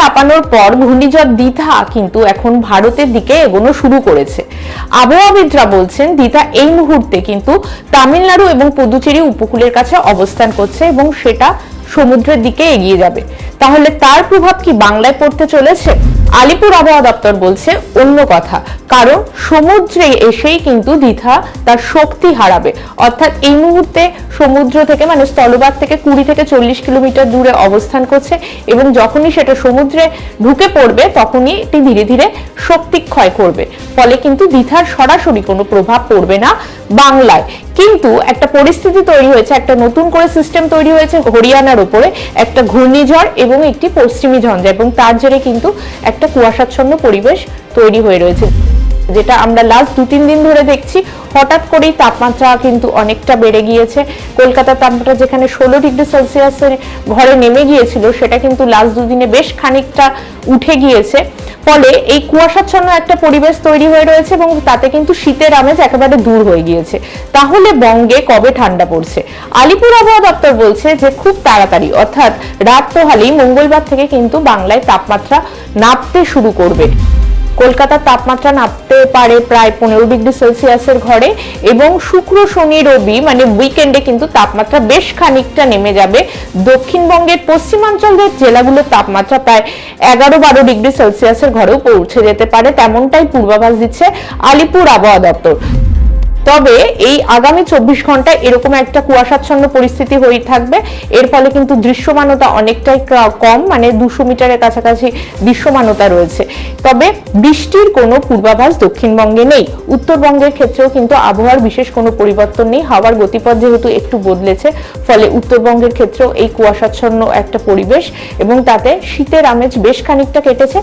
দাপানোর পর ঘূর্ণিঝড় দিথা কিন্তু এখন ভারতের দিকে এগোনো শুরু করেছে। আবহাওয়াবিদরা বলছেন দিথা এই মুহূর্তে কিন্তু তামিলনাড়ু এবং পুদুচেরি উপকূলের কাছে অবস্থান করছে এবং সেটা সমুদ্রের দিকে এগিয়ে যাবে। তাহলে তার প্রভাব কি বাংলায় পড়তে চলেছে? আলিপুর আবহাওয়া দপ্তর বলছে অন্য কথা। কারণ সমুদ্রে এসেই কিন্তু দ্বিধা তার শক্তি হারাবে। অর্থাৎ এই মুহূর্তে সমুদ্র থেকে মানে স্থলভাগ থেকে কুড়ি থেকে চল্লিশ কিলোমিটার দূরে অবস্থান করছে এবং যখনই সেটা সমুদ্রে ঢুকে পড়বে তখনই এটি ধীরে ধীরে শক্তি ক্ষয় করবে। ফলে কিন্তু দ্বিধার সরাসরি কোনো প্রভাব পড়বে না বাংলায়। কিন্তু একটা পরিস্থিতি তৈরি হয়েছে, একটা নতুন করে সিস্টেম তৈরি হয়েছে হরিয়ানার উপরে, একটা ঘূর্ণিঝড় এবং একটি পশ্চিমী ঝঞ্ঝা এবং তার জেরে কিন্তু একটা কুয়াশাচ্ছন্ন পরিবেশ তৈরি হয়ে রয়েছে। যেটা আমরা লাস্ট দু তিন দিন ধরে দেখছি, হঠাৎ করেই তাপমাত্রা কিন্তু অনেকটা বেড়ে গিয়েছে। কলকাতার তাপমাত্রা যেখানে ষোলো ডিগ্রি সেলসিয়াসের ঘরে নেমে গিয়েছিল, সেটা কিন্তু লাস্ট দুদিনে বেশ খানিকটা উঠে গিয়েছে। ফলে এই কুয়াশাচ্ছন্ন একটা পরিবেশ তৈরি হয়ে রয়েছে এবং তাতে কিন্তু শীতের আমেজ একেবারে দূর হয়ে গিয়েছে। তাহলে বঙ্গে কবে ঠান্ডা পড়ছে? আলিপুর আবহাওয়া দপ্তর বলছে যে খুব তাড়াতাড়ি, অর্থাৎ রাত পোহালেই মঙ্গলবার থেকে কিন্তু বাংলায় তাপমাত্রা নাপতে শুরু করবে। কলকাতার তাপমাত্রা নামতে পারে প্রায় পনেরো ডিগ্রি সেলসিয়াসের ঘরে এবং শুক্র, শনি, রবি মানে উইকেন্ডে কিন্তু তাপমাত্রা বেশ খানিকটা নেমে যাবে। দক্ষিণবঙ্গের পশ্চিমাঞ্চলের জেলাগুলোর তাপমাত্রা প্রায় এগারো বারো ডিগ্রি সেলসিয়াসের ঘরেও পৌঁছে যেতে পারে, তেমনটাই পূর্বাভাস দিচ্ছে আলিপুর আবহাওয়া দপ্তর। তবে এই আগামী চব্বিশ ঘন্টায় এরকম একটা কুয়াশাচ্ছন্ন পরিস্থিতি হয়ে থাকবে। এর ফলে কিন্তু দৃশ্যমানতা অনেকটাই কম মানে দুশো মিটারের কাছাকাছি দৃশ্যমানতা রয়েছে। তবে বৃষ্টির কোনো পূর্বাভাস দক্ষিণবঙ্গে নেই। উত্তরবঙ্গের ক্ষেত্রেও কিন্তু আবহাওয়ার বিশেষ কোনো পরিবর্তন নেই। হাওয়ার গতিপথ যেহেতু একটু বদলেছে, ফলে উত্তরবঙ্গের ক্ষেত্রেও এই কুয়াশাচ্ছন্ন একটা পরিবেশ এবং তাতে শীতের আমেজ বেশ খানিকটা কেটেছে।